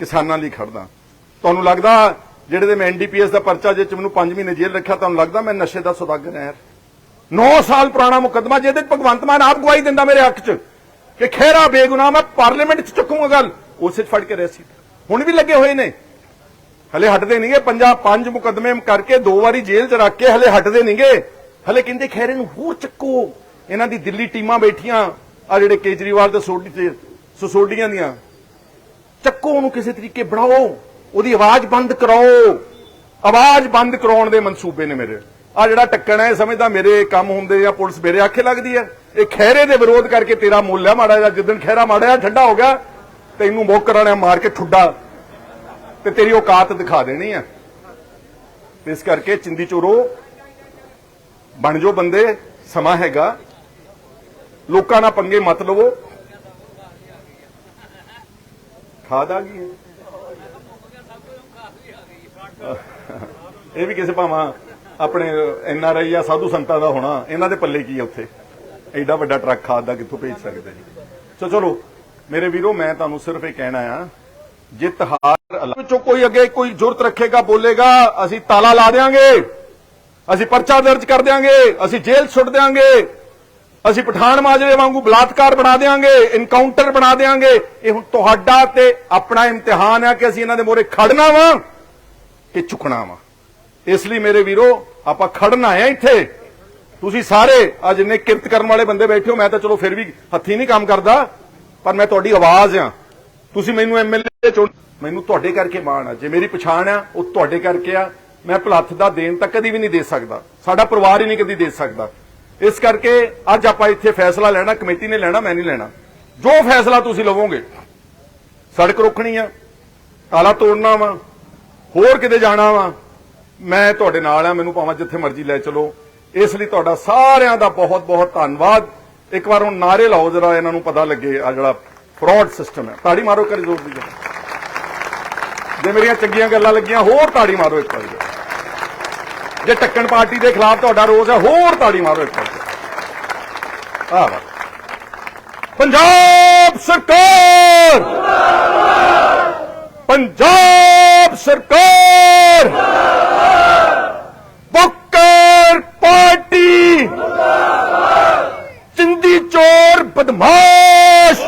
ਕਿਸਾਨਾਂ ਲਈ ਖੜਦਾ ਤੁਹਾਨੂੰ ਲੱਗਦਾ ਜਿਹੜੇ ਦੇ ਮੈਂ ਐਨਡੀਪੀਐਸ ਦਾ ਪਰਚਾ ਜੇ ਚ ਮੈਨੂੰ 5 ਮਹੀਨੇ ਜੇਲ੍ਹ ਰੱਖਿਆ, ਤੁਹਾਨੂੰ ਲੱਗਦਾ ਮੈਂ ਨਸ਼ੇ ਦਾ ਸੌਦਾਗਰ ਹਾਂ ਯਾਰ? 9 ਸਾਲ ਪੁਰਾਣਾ ਮੁਕੱਦਮਾ, ਜਿਹਦੇ ਭਗਵੰਤ ਮਾਨ ਆਪ ਗਵਾਹੀ ਦਿੰਦਾ ਮੇਰੇ ਹੱਕ 'ਚ। ਕਿ ਖੇਰਾ ਬੇਗੁਨਾਹ, ਮੈਂ ਪਾਰਲੀਮੈਂਟ 'ਚ ਚੁੱਕੂਗਾ ਗੱਲ। ਉਸੇ 'ਚ ਫੜ ਕੇ ਰਹਿ ਸੀ। ਹੁਣ ਵੀ ਲੱਗੇ ਹੋਏ ਨੇ। ਹਲੇ ਹਟਦੇ ਨਹੀਂਗੇ ਪੰਜਾ ਪੰਜ ਮੁਕੱਦਮੇ ਕਰਕੇ ਦੋ ਵਾਰੀ ਜੇਲ੍ਹ 'ਚ ਰੱਖ ਕੇ ਹਲੇ ਹਟਦੇ ਨਹੀਂਗੇ ਹਲੇ ਕਹਿੰਦੇ ਖੈਰੇ ਨੂੰ ਹੋਰ ਚੱਕੋ। ਇਹਨਾਂ ਦੀ ਦਿੱਲੀ ਟੀਮਾਂ ਬੈਠੀਆਂ। ਆ ਜਿਹੜੇ ਕੇਜਰੀਵਾਲ ਤੇ ਸੋਡੀ ਤੇ ਸੋਡੀਆਂ ਦੀਆਂ। ਚੱਕੋ ਉਹਨੂੰ ਕਿਸੇ ਤਰੀਕੇ ਬਣਾਓ। ਉਹਦੀ ਆਵਾਜ਼ ਬੰਦ ਕਰਾਓ। ਆਵਾਜ਼ ਬੰਦ ਕਰਾਉਣ ਦੇ ਮਨਸੂਬੇ ਨੇ ਮੇਰੇ। ਆ ਜਿਹੜਾ ਟੱਕਣ ਹੈ ਇਹ ਸਮਝਦਾ ਮੇਰੇ ਕੰਮ ਹੁੰਦੇ ਜਾਂ ਪੁਲਿਸ ਮੇਰੇ ਆਖੇ ਲੱਗਦੀ ਹੈ। ਇਹ ਖੈਰੇ ਦੇ ਵਿਰੋਧ ਕਰਕੇ ਤੇਰਾ ਮੁੱਲ ਹੈ ਮਾੜਾ ਜਿਹਾ। ਜਿੱਦਣ ਖੈਰਾ ਮਾੜਾ ਜਿਹਾ ਠੰਡਾ ਹੋ ਗਿਆ, ਤੈਨੂੰ ਮੋਕਰਾਂ ਨੇ ਮਾਰ ਕੇ ਠੁੱਡਾ। ਤੇ ਤੇਰੀ ਔਕਾਤ ਦਿਖਾ ਦੇਣੀ ਆ। ਇਸ ਕਰਕੇ ਚਿੰਦੀ ਚੋਰੋ, ਬਣ ਜੋ ਬੰਦੇ, ਸਮਾਂ ਹੈਗਾ। ਲੋਕਾਂ ਨਾਲ ਪੰਗੇ ਮਤ ਲਵੋ। ਖਾਦ ਆ ਗਈ ਇਹ ਵੀ ਕਿਸੇ ਭਾਵਾਂ ਆਪਣੇ ਐਨ ਆਰ ਆਈ ਜਾਂ ਸਾਧੂ ਸੰਤਾਂ ਦਾ ਹੋਣਾ। ਇਹਨਾਂ ਦੇ ਪੱਲੇ ਕੀ ਹੈ ਉੱਥੇ? ਐਡਾ ਵੱਡਾ ਟਰੱਕ ਖਾਦ ਦਾ ਕਿੱਥੋਂ ਭੇਜ ਸਕਦੇ ਜੀ? ਸੋ ਚਲੋ, ਮੇਰੇ ਵੀਰੋ, ਮੈਂ ਤੁਹਾਨੂੰ ਸਿਰਫ ਇਹ ਕਹਿਣਾ ਆ ਜਿੱਤ ਹਾਰ ਵਿੱਚੋਂ ਕੋਈ ਅੱਗੇ ਕੋਈ ਜ਼ੁਰਤ ਰੱਖੇਗਾ, ਬੋਲੇਗਾ, ਅਸੀਂ ਤਾਲਾ ਲਾ ਦੇਾਂਗੇ ਅਸੀਂ ਪਰਚਾ ਦਰਜ ਕਰ ਦੇਾਂਗੇ ਅਸੀਂ ਜੇਲ੍ਹ ਛੁੱਟ ਦੇਾਂਗੇ ਅਸੀਂ ਪਠਾਨ ਮਾਜਰੇ ਵਾਂਗੂ ਬਲਾਤਕਾਰ ਬਣਾ ਦੇਾਂਗੇ ਇਨਕਾਊਂਟਰ ਬਣਾ ਦੇਾਂਗੇ ਇਹ ਹੁਣ ਤੁਹਾਡਾ ਤੇ ਆਪਣਾ ਇਮਤਿਹਾਨ ਹੈ ਕਿ ਅਸੀਂ ਇਹਨਾਂ ਦੇ ਮੋਰੇ ਖੜਨਾ ਵਾ ਕਿ ਝੁਕਣਾ ਵਾ। ਇਸ ਲਈ ਮੇਰੇ ਵੀਰੋ, ਆਪਾਂ ਖੜਨਾ ਹੈ ਇੱਥੇ। ਤੁਸੀਂ ਸਾਰੇ ਆ ਜਿੰਨੇ ਕਿਰਤ ਕਰਨ ਵਾਲੇ ਬੰਦੇ ਬੈਠੇ ਹੋ, ਮੈਂ ਤਾਂ ਚਲੋ ਫਿਰ ਵੀ ਹੱਥੀ ਨਹੀਂ ਕੰਮ ਕਰਦਾ, ਪਰ ਮੈਂ ਤੁਹਾਡੀ ਆਵਾਜ਼ ਆ। ਤੁਸੀਂ ਮੈਨੂੰ ਐਮਐਲਏ ਚੁਣ ਮੈਨੂੰ ਤੁਹਾਡੇ ਕਰਕੇ ਮਾਣ ਆ। ਜੇ ਮੇਰੀ ਪਛਾਣ ਆ, ਉਹ ਤੁਹਾਡੇ ਕਰਕੇ ਆ। ਮੈਂ ਭਲੱਥ ਦਾ ਦੇਣ ਤਾਂ ਕਦੀ ਵੀ ਨਹੀਂ ਦੇ ਸਕਦਾ। ਸਾਡਾ ਪਰਿਵਾਰ ਹੀ ਨਹੀਂ ਕਦੀ ਦੇ ਸਕਦਾ। ਇਸ ਕਰਕੇ ਅੱਜ ਆਪਾਂ ਇੱਥੇ ਫੈਸਲਾ ਲੈਣਾ, ਕਮੇਟੀ ਨੇ ਲੈਣਾ, ਮੈਂ ਨਹੀਂ ਲੈਣਾ। ਜੋ ਫੈਸਲਾ ਤੁਸੀਂ ਲਵੋਗੇ, ਸੜਕ ਰੋਕਣੀ ਆ ਤਾਲਾ ਤੋੜਨਾ ਵਾ, ਹੋਰ ਕਿਤੇ ਜਾਣਾ ਵਾ, ਮੈਂ ਤੁਹਾਡੇ ਨਾਲ ਆ, ਮੈਨੂੰ ਭਾਵੇਂ ਜਿੱਥੇ ਮਰਜ਼ੀ ਲੈ ਚਲੋ। ਇਸ ਲਈ ਤੁਹਾਡਾ ਸਾਰਿਆਂ ਦਾ ਬਹੁਤ ਬਹੁਤ ਧੰਨਵਾਦ। ਇੱਕ ਵਾਰ ਹੁਣ ਨਾਰੇ ਲਾਓ, ਜਰਾ ਇਹਨਾਂ ਨੂੰ ਪਤਾ ਲੱਗੇ ਆ ਜਿਹੜਾ ਫਰਾਡ ਸਿਸਟਮ ਹੈ। ਤਾੜੀ ਮਾਰੋ ਕਰੀ ਜ਼ੋਰ ਦੀ ਜੇ ਮੇਰੀਆਂ ਚੰਗੀਆਂ ਗੱਲਾਂ ਲੱਗੀਆਂ, ਹੋਰ ਤਾੜੀ ਮਾਰੋ ਇੱਕ ਵਾਰੀ। ਜੇ ਟੱਕਣ ਪਾਰਟੀ ਦੇ ਖਿਲਾਫ ਤੁਹਾਡਾ ਰੋਸ ਹੈ, ਹੋਰ ਤਾੜੀ ਮਾਰੋ ਇੱਕ ਵਾਰੀ। ਆ ਵਾ ਪੰਜਾਬ ਸਰਕਾਰ! ਪੰਜਾਬ ਸਰਕਾਰ ਬੁੱਕਰ ਪਾਰਟੀ ਚਿੰਦੀ ਚੋਰ ਬਦਮਾਸ਼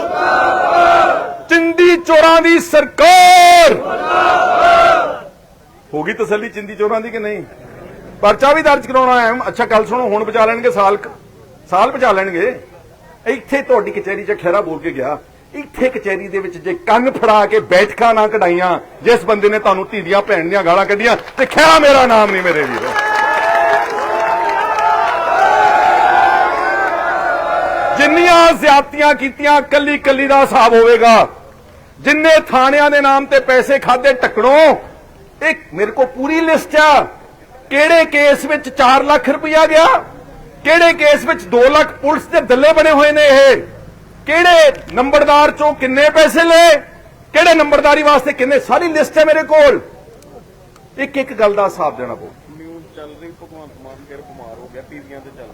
ਚਿੰਦੀ ਚੋਰਾਂ ਦੀ ਸਰਕਾਰ ਹੋ ਗਈ ਤਸੱਲੀ ਚਿੰਦੀ ਚੋਰਾਂ ਦੀ ਕਿ ਨਹੀਂ? ਪਰਚਾ ਵੀ ਦਰਜ ਕਰਾਉਣਾ ਹੈ। ਅੱਛਾ, ਗੱਲ ਸੁਣੋ, ਹੁਣ ਬਚਾ ਲੈਣਗੇ ਸਾਲ ਸਾਲ ਬਚਾ ਲੈਣਗੇ। ਇੱਥੇ ਤੁਹਾਡੀ ਕਚਹਿਰੀ 'ਚ ਖੈਰਾ ਬੋਲ ਕੇ ਗਿਆ। ਇੱਥੇ ਕਚਹਿਰੀ ਦੇ ਵਿੱਚ ਜੇ ਕੰਨ ਫੜਾ ਕੇ ਬੈਠਕਾਂ ਨਾ ਕਢਾਈਆਂ, ਜਿਸ ਬੰਦੇ ਨੇ ਤੁਹਾਨੂੰ ਧੀ ਦੀਆਂ ਭੈਣ ਦੀਆਂ ਗਾਲਾਂ ਕੱਢੀਆਂ, ਤੇ ਖੈਰਾ ਮੇਰਾ ਨਾਮ ਨਹੀਂ ਮੇਰੇ ਵੀਰੋ। ਜਿੰਨੀਆਂ ਜ਼ਿਆਦਤੀਆਂ ਕੀਤੀਆਂ ਕੱਲੀ ਕੱਲੀ ਦਾ ਹਿਸਾਬ ਹੋਵੇਗਾ। ਜਿੰਨੇ ਥਾਣਿਆਂ ਦੇ ਨਾਮ ਤੇ ਪੈਸੇ ਖਾਦੇ ਟੱਕਣੋ ਇੱਕ ਮੇਰੇ ਕੋਲ ਪੂਰੀ ਲਿਸਟ ਆ। ਕਿਹੜੇ ਕੇਸ ਵਿੱਚ 4 ਲੱਖ ਰੁਪਇਆ ਗਿਆ? ਕਿਹੜੇ ਕੇਸ ਵਿੱਚ 2 ਲੱਖ ਪੁਲਿਸ ਦੇ ਦੱਲੇ ਬਣੇ ਹੋਏ ਨੇ ਇਹ? ਕਿਹੜੇ ਨੰਬਰਦਾਰ ਚੋਂ ਕਿੰਨੇ ਪੈਸੇ ਲਏ? ਕਿਹੜੇ ਨੰਬਰਦਾਰੀ ਵਾਸਤੇ ਕਿੰਨੇ? ਸਾਰੀ ਲਿਸਟ ਹੈ ਮੇਰੇ ਕੋਲ। ਇੱਕ ਇੱਕ ਗੱਲ ਦਾ ਹਿਸਾਬ ਦੇਣਾ ਪਊ। ਨਿਊਜ਼ ਚੱਲ ਰਹੀ ਭਗਵੰਤ ਮਾਨ ਫਿਰ ਬਿਮਾਰ ਹੋ ਗਿਆ ਟੀਵੀਆਂ ਤੇ ਚੱਲ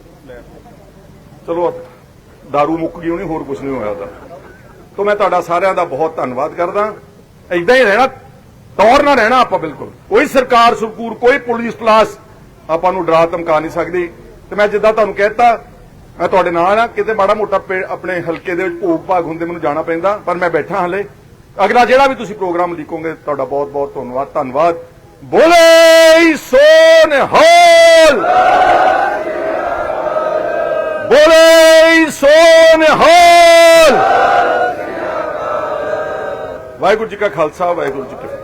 दारू ਮੁੱਕ ਗਈ ਹੋਣੀ ਹੋਰ ਕੁਝ ਨਹੀਂ ਹੋਇਆ ਉਹਦਾ। ਤੋਂ ਮੈਂ ਤੁਹਾਡਾ ਸਾਰਿਆਂ ਦਾ ਬਹੁਤ ਧੰਨਵਾਦ ਕਰਦਾ। ਐਦਾਂ ਹੀ ਰਹਿਣਾ। ਤੌਰ ਨਾ ਰਹਿਣਾ ਆਪਾਂ ਬਿਲਕੁਲ। ਕੋਈ ਸਰਕਾਰ ਸਰਕੂਰ ਕੋਈ ਪੁਲਿਸ ਕਲਾਸ ਆਪਾਂ ਨੂੰ ਡਰਾ ਧਮਕਾ ਨਹੀਂ ਸਕਦੀ। ਤੇ ਮੈਂ ਜਿੱਦਾਂ ਤੁਹਾਨੂੰ ਕਹਿਤਾ, ਮੈਂ ਤੁਹਾਡੇ ਨਾਲ ਆ ਕਿਤੇ ਮਾੜਾ ਮੋਟਾ ਪੇ- ਆਪਣੇ ਹਲਕੇ ਦੇ ਵਿੱਚ ਭੋਗ ਭਾਗ ਹੁੰਦੇ ਮੈਨੂੰ ਜਾਣਾ ਪੈਂਦਾ, ਪਰ ਮੈਂ ਬੈਠਾ ਹਲੇ। ਅਗਲਾ ਜਿਹੜਾ ਵੀ ਤੁਸੀਂ ਪ੍ਰੋਗਰਾਮ ਲਿਖੋਗੇ, ਤੁਹਾਡਾ ਬਹੁਤ ਬਹੁਤ ਧੰਨਵਾਦ ਧੰਨਵਾਦ। ਬੋਲੇ ਸੋਨ ਨਿਹਾਲ ਬੋਲੇ ਸੋ ਨਿਹਾਲ ਵਾਹਿਗੁਰੂ ਜੀ ਕਾ ਖਾਲਸਾ, ਵਾਹਿਗੁਰੂ ਜੀ ਕੀ